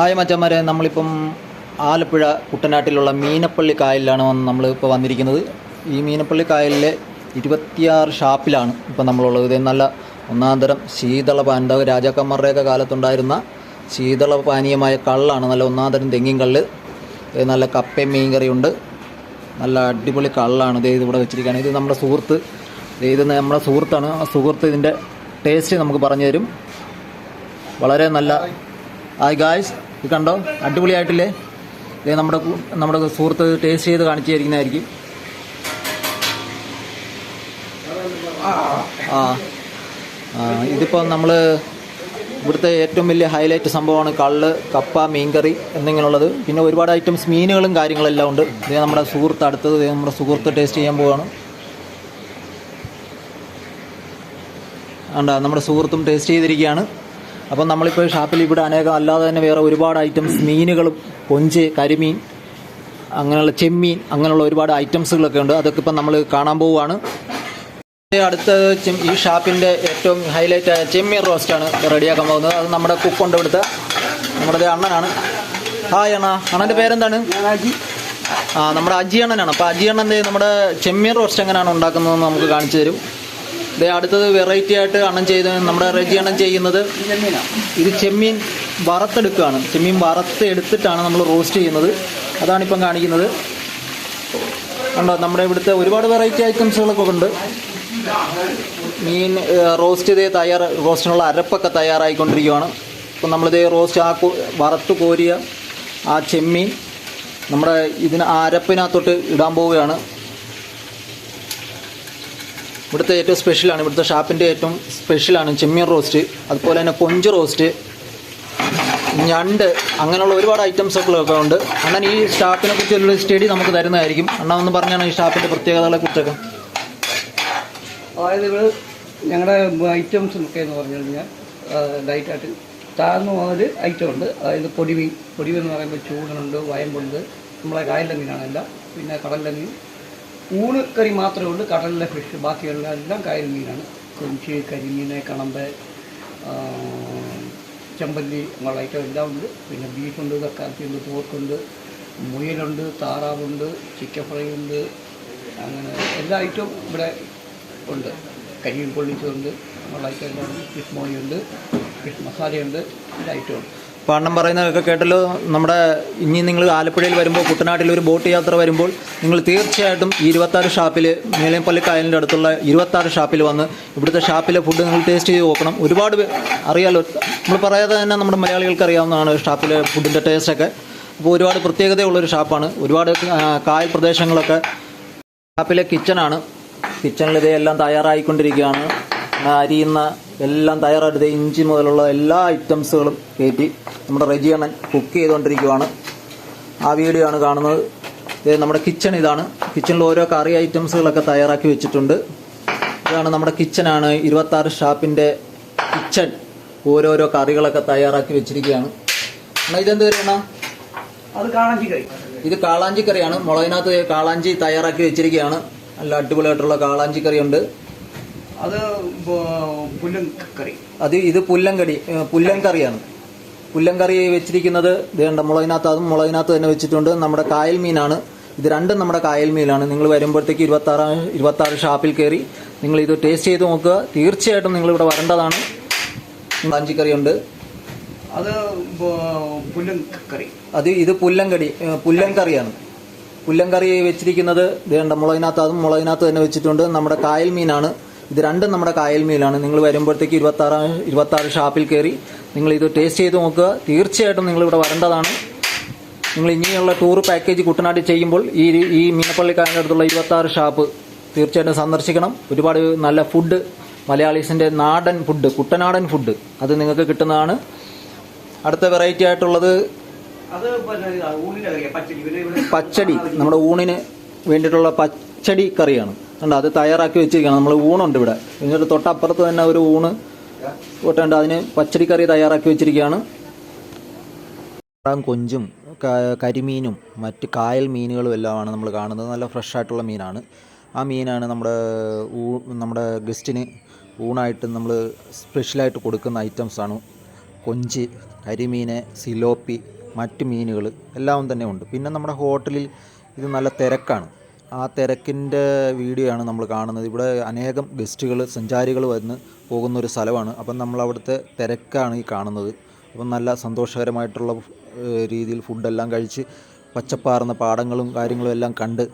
Hi മച്ചന്മാരെ നമ്മളിപ്പം ആലപ്പുഴ കുട്ടനാട്ടിലുള്ള മീനപ്പള്ളി കായലിലാണ് നമ്മൾ ഇപ്പോൾ വന്നിരിക്കുന്നത്. ഈ മീനപ്പള്ളി കായലിലെ ഇരുപത്തിയാറ് ഷാപ്പിലാണ് ഇപ്പം നമ്മളുള്ളത്. ഇത് നല്ല ഒന്നാന്തരം ശീതള പാനീയ രാജാക്കന്മാരുടെയൊക്കെ കാലത്തുണ്ടായിരുന്ന ശീതള പാനീയമായ കള്ളാണ്. നല്ല ഒന്നാന്തരം തെങ്ങിൻ കള്ള്. നല്ല കപ്പയും മീൻ കറിയുണ്ട് നല്ല അടിപൊളി കള്ളാണ്. ഇത് ഇവിടെ വെച്ചിരിക്കുകയാണ് ഇത് നമ്മുടെ സുഹൃത്ത്. ഇത് നമ്മുടെ സുഹൃത്താണ്. ആ സുഹൃത്ത് ഇതിന്റെ ടേസ്റ്റ് നമുക്ക് പറഞ്ഞു തരും. വളരെ നല്ല. ഹായ് ഗായ്സ് ഇത് കണ്ടോ? അടിപൊളിയായിട്ടില്ലേ? ഇത് നമ്മുടെ നമ്മുടെ സുഹൃത്ത് ടേസ്റ്റ് ചെയ്ത് കാണിച്ചു തരുന്നതായിരിക്കും ആ. ഇതിപ്പോൾ നമ്മൾ ഇവിടുത്തെ ഏറ്റവും വലിയ ഹൈലൈറ്റ് സംഭവമാണ് കള്ള് കപ്പ മീൻകറി എന്നിങ്ങനെയുള്ളത്. പിന്നെ ഒരുപാട് ഐറ്റംസ് മീനുകളും കാര്യങ്ങളെല്ലാം ഉണ്ട്. ഇത് നമ്മുടെ സുഹൃത്ത് അടുത്തത് നമ്മുടെ സുഹൃത്ത് ടേസ്റ്റ് ചെയ്യാൻ പോവുകയാണ് ഉണ്ട് നമ്മുടെ സുഹൃത്തും ടേസ്റ്റ് ചെയ്തിരിക്കുകയാണ്. അപ്പം നമ്മളിപ്പോൾ ഷാപ്പിൽ ഇവിടെ അനേകം അല്ലാതെ തന്നെ വേറെ ഒരുപാട് ഐറ്റംസ് മീനുകളും കൊഞ്ച് കരിമീൻ അങ്ങനെയുള്ള ചെമ്മീൻ അങ്ങനെയുള്ള ഒരുപാട് ഐറ്റംസുകളൊക്കെ ഉണ്ട്. അതൊക്കെ ഇപ്പം നമ്മൾ കാണാൻ പോവുകയാണ്. അടുത്ത ഈ ഷാപ്പിന്റെ ഏറ്റവും ഹൈലൈറ്റ് ആയ ചെമ്മീൻ റോസ്റ്റാണ് റെഡിയാക്കാൻ പോകുന്നത്. അത് നമ്മുടെ കുക്കുണ്ട് ഇവിടുത്തെ. നമ്മുടെ അണ്ണനാണ്. ഹായ് അണ്ണ. അണ്ണന്റെ പേരെന്താണ്? ആ നമ്മുടെ അജി അണ്ണനാണ് അപ്പോൾ അജി അണ്ണൻ ദേ നമ്മുടെ ചെമ്മീൻ റോസ്റ്റ് എങ്ങനെയാണ് ഉണ്ടാക്കുന്നതെന്ന് നമുക്ക് കാണിച്ചു തരും. അടുത്തത് വെറൈറ്റി ആയിട്ട് അണ്ണൻ ചെയ്ത് നമ്മുടെ റെജി അണ്ണൻ ചെയ്യുന്നത് ഇത് ചെമ്മീൻ വറുത്തെടുക്കുകയാണ്. ചെമ്മീൻ വറുത്ത് എടുത്തിട്ടാണ് നമ്മൾ റോസ്റ്റ് ചെയ്യുന്നത്. അതാണിപ്പം കാണിക്കുന്നത്. കണ്ടോ നമ്മുടെ ഇവിടുത്തെ ഒരുപാട് വെറൈറ്റി ഐറ്റംസുകളൊക്കെ ഉണ്ട്. മീൻ റോസ്റ്റ് ചെയ്ത് തയ്യാർ റോസ്റ്റിനുള്ള അരപ്പൊക്കെ തയ്യാറായിക്കൊണ്ടിരിക്കുകയാണ്. ഇപ്പം നമ്മളിത് റോസ്റ്റ് ആ വറുത്ത് കോരിയ ആ ചെമ്മീൻ നമ്മുടെ ഇതിന് അരപ്പിനകത്തോട്ട് ഇടാൻ പോവുകയാണ്. ഇവിടുത്തെ ഏറ്റവും സ്പെഷ്യലാണ് ഇവിടുത്തെ ഷാപ്പിന്റെ ഏറ്റവും സ്പെഷ്യലാണ് ചെമ്മീൻ റോസ്റ്റ് അതുപോലെ തന്നെ കൊഞ്ച് റോസ്റ്റ് ഞണ്ട്. അങ്ങനെയുള്ള ഒരുപാട് ഐറ്റംസ് ഒക്കെ ഉണ്ട്. അണ്ണൻ ഈ ഷാപ്പിനെ കുറിച്ചുള്ള സ്റ്റഡി നമുക്ക് തരുന്നതായിരിക്കും. അണ്ണ ഒന്ന് പറഞ്ഞാണ് ഈ ഷാപ്പിന്റെ പ്രത്യേകതകളെ കുറിച്ചൊക്കെ? അതായത് ഇവിടെ ഞങ്ങളുടെ ഐറ്റംസ് ഒക്കെ എന്ന് പറഞ്ഞു കഴിഞ്ഞാൽ ഡയറ്റായിട്ട് താഴ്ന്നു പോകുന്നൊരു ഐറ്റം ഉണ്ട്. അതായത് പൊടിമീൻ. പൊടിമീൻ എന്ന് പറയുമ്പോൾ ചൂടനുണ്ട് വയമ്പുണ്ട്. നമ്മളെ കായലിലെ എല്ലാം. പിന്നെ കടലിലെ മീൻ. ഊണ് കറി മാത്രമേ ഉള്ളൂ. കടലിലെ ഫിഷ് ബാക്കിയുള്ള എല്ലാം കായൽ മീനാണ്. കൊഞ്ച് കരിമീൻ കണമ്പ് ചെമ്പല്ലി അങ്ങനെയുള്ള എല്ലാം ഉണ്ട്. പിന്നെ ബീഫുണ്ട് തക്കാളിയുണ്ട് പോർക്കുണ്ട് മുയലുണ്ട് താറാവുണ്ട് ചിക്കൻ ഫ്രൈ ഉണ്ട് അങ്ങനെ എല്ലാ ഐറ്റവും ഇവിടെ ഉണ്ട്. കരിമീൻ പൊള്ളിച്ചതുണ്ട് അങ്ങനെയുള്ള എല്ലാം ഉണ്ട് ഫിഷ് മോളിയുണ്ട് ഫിഷ് മസാലയുണ്ട് എല്ലാ ഐറ്റവും ഉണ്ട്. അണ്ണൻ പറയുന്നതൊക്കെ കേട്ടല്ലോ. നമ്മുടെ ഇനി നിങ്ങൾ ആലപ്പുഴയിൽ വരുമ്പോൾ കുട്ടനാട്ടിൽ ഒരു ബോട്ട് യാത്ര വരുമ്പോൾ നിങ്ങൾ തീർച്ചയായിട്ടും ഈ ഇരുപത്താറ് ഷാപ്പിൽ മേലേപ്പള്ളി കായലിന്റെ അടുത്തുള്ള ഇരുപത്താറ് ഷാപ്പിൽ വന്ന് ഇവിടുത്തെ ഷാപ്പിലെ ഫുഡ് നിങ്ങൾ ടേസ്റ്റ് ചെയ്ത് നോക്കണം. ഒരുപാട് അറിയാലോ. നമ്മൾ പറയാതെ തന്നെ നമ്മുടെ മലയാളികൾക്ക് അറിയാവുന്നതാണ് ഷാപ്പിലെ ഫുഡിന്റെ ടേസ്റ്റൊക്കെ അപ്പോൾ ഒരുപാട് പ്രത്യേകതയുള്ളൊരു ഷാപ്പാണ്. ഒരുപാട് കായൽ പ്രദേശങ്ങളൊക്കെ ഷാപ്പിലെ കിച്ചണാണ് കിച്ചണിൽ ഇതെല്ലാം തയ്യാറായിക്കൊണ്ടിരിക്കുകയാണ്. അരിയുന്ന എല്ലാം തയ്യാറായിട്ട് ഇഞ്ചി മുതലുള്ള എല്ലാ ഐറ്റംസുകളും കയറ്റി നമ്മുടെ റെജിയണ്ണൻ കുക്ക് ചെയ്തുകൊണ്ടിരിക്കുകയാണ് ആ വീഡിയോ ആണ് കാണുന്നത്. ഇത് നമ്മുടെ കിച്ചൺ ഇതാണ്. കിച്ചണിൽ ഓരോ കറി ഐറ്റംസുകളൊക്കെ തയ്യാറാക്കി വെച്ചിട്ടുണ്ട്. ഇതാണ് നമ്മുടെ കിച്ചണാണ് ഇരുപത്താറ് ഷാപ്പിന്റെ കിച്ചൺ ഓരോരോ കറികളൊക്കെ തയ്യാറാക്കി വെച്ചിരിക്കുകയാണ്. എന്നാൽ ഇതെന്ത് വരുന്ന അത് കാളാഞ്ചി കറി. ഇത് കാളാഞ്ചി കറിയാണ്. മുളകിനകത്ത് കാളാഞ്ചി തയ്യാറാക്കി വെച്ചിരിക്കുകയാണ്. നല്ല അടിപൊളിയായിട്ടുള്ള കാളാഞ്ചി കറിയുണ്ട്. അത് പുല്ലും കറി. അത് ഇത് പുല്ലങ്കടി കടി പുല്ലൻ കറിയാണ് പുല്ലൻ കറി വെച്ചിരിക്കുന്നത് ഇതേണ്ട മുളകിനകത്ത് അതും മുളകിനകത്ത് തന്നെ വെച്ചിട്ടുണ്ട്. നമ്മുടെ കായൽ മീനാണ്. ഇത് രണ്ടും നമ്മുടെ കായൽ മീനാണ്. നിങ്ങൾ വരുമ്പോഴത്തേക്ക് ഇരുപത്താറ് ഇരുപത്താറ് ഷാപ്പിൽ കയറി നിങ്ങൾ ഇത് ടേസ്റ്റ് ചെയ്ത് നോക്കുക. തീർച്ചയായിട്ടും നിങ്ങൾ ഇവിടെ വരേണ്ടതാണ്. കാഞ്ചിക്കറി ഉണ്ട് അത് പുല്ലും കറി. അത് ഇത് പുല്ലങ്കടി കടി പുല്ലൻ കറിയാണ് പുല്ലൻ കറി വെച്ചിരിക്കുന്നത് ഇതേണ്ട മുളകിനകത്ത് അതും മുളകിനകത്ത് തന്നെ വെച്ചിട്ടുണ്ട്. നമ്മുടെ കായൽ മീനാണ്. ഇത് രണ്ടും നമ്മുടെ കായൽ മീനാണ് നിങ്ങൾ വരുമ്പോഴത്തേക്ക് ഇരുപത്താറ് ഇരുപത്താറ് ഷാപ്പിൽ കയറി നിങ്ങൾ ഇത് ടേസ്റ്റ് ചെയ്ത് നോക്കുക. തീർച്ചയായിട്ടും നിങ്ങൾ ഇവിടെ വരേണ്ടതാണ്. നിങ്ങൾ ഇനിയുള്ള ടൂർ പാക്കേജ് കുട്ടനാട്ടിൽ ചെയ്യുമ്പോൾ ഈ ഈ മീനപ്പള്ളിക്കാരന്റെ അടുത്തുള്ള ഇരുപത്താറ് ഷാപ്പ് തീർച്ചയായിട്ടും സന്ദർശിക്കണം. ഒരുപാട് നല്ല ഫുഡ് മലയാളീസിന്റെ നാടൻ ഫുഡ് കുട്ടനാടൻ ഫുഡ് അത് നിങ്ങൾക്ക് കിട്ടുന്നതാണ്. അടുത്ത വെറൈറ്റി ആയിട്ടുള്ളത് പച്ചടി നമ്മുടെ ഊണിന് വേണ്ടിയിട്ടുള്ള പച്ചടി കറിയാണ്. കണ്ടോ അത് തയ്യാറാക്കി വെച്ചിരിക്കണം നമ്മൾ ഊണുണ്ട് ഇവിടെ. എന്നിട്ട് തൊട്ടപ്പുറത്ത് തന്നെ ഒരു ഊണ് കൊട്ടുണ്ട് അതിന് പച്ചടിക്കറി കറി തയ്യാറാക്കി വെച്ചിരിക്കുകയാണ്. കൊഞ്ചും കരിമീനും മറ്റ് കായൽ മീനുകളും എല്ലാമാണ് നമ്മൾ കാണുന്നത്. നല്ല ഫ്രഷ് ആയിട്ടുള്ള മീനാണ്. ആ മീനാണ് നമ്മുടെ ഊ നമ്മുടെ ഗസ്റ്റിന് ഊണായിട്ട് നമ്മൾ സ്പെഷ്യലായിട്ട് കൊടുക്കുന്ന ഐറ്റംസാണ് കൊഞ്ച് കരിമീന് സിലോപ്പി മറ്റ് മീനുകൾ എല്ലാം തന്നെ ഉണ്ട്. പിന്നെ നമ്മുടെ ഹോട്ടലിൽ ഇത് നല്ല തിരക്കാണ്. ആ തിരക്കിന്റെ വീഡിയോ ആണ് നമ്മൾ കാണുന്നത്. ഇവിടെ അനേകം ഗസ്റ്റുകൾ സഞ്ചാരികൾ വന്ന് പോകുന്ന ഒരു സ്ഥലമാണ്. അപ്പം നമ്മൾ അവിടുത്തെ തിരക്കാണ് ഈ കാണുന്നത്. അപ്പം നല്ല സന്തോഷകരമായിട്ടുള്ള രീതിയിൽ ഫുഡെല്ലാം കഴിച്ച് പച്ചപ്പാർന്ന പാടങ്ങളും കാര്യങ്ങളും എല്ലാം കണ്ട്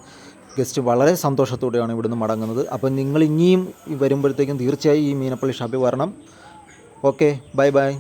ഗസ്റ്റ് വളരെ സന്തോഷത്തോടെയാണ് ഇവിടുന്ന് മടങ്ങുന്നത്. അപ്പം നിങ്ങൾ ഇനിയും വരുമ്പോഴത്തേക്കും തീർച്ചയായും ഈ മീനപ്പള്ളി ഷാപ്പിൽ വരണം. Okay bye bye.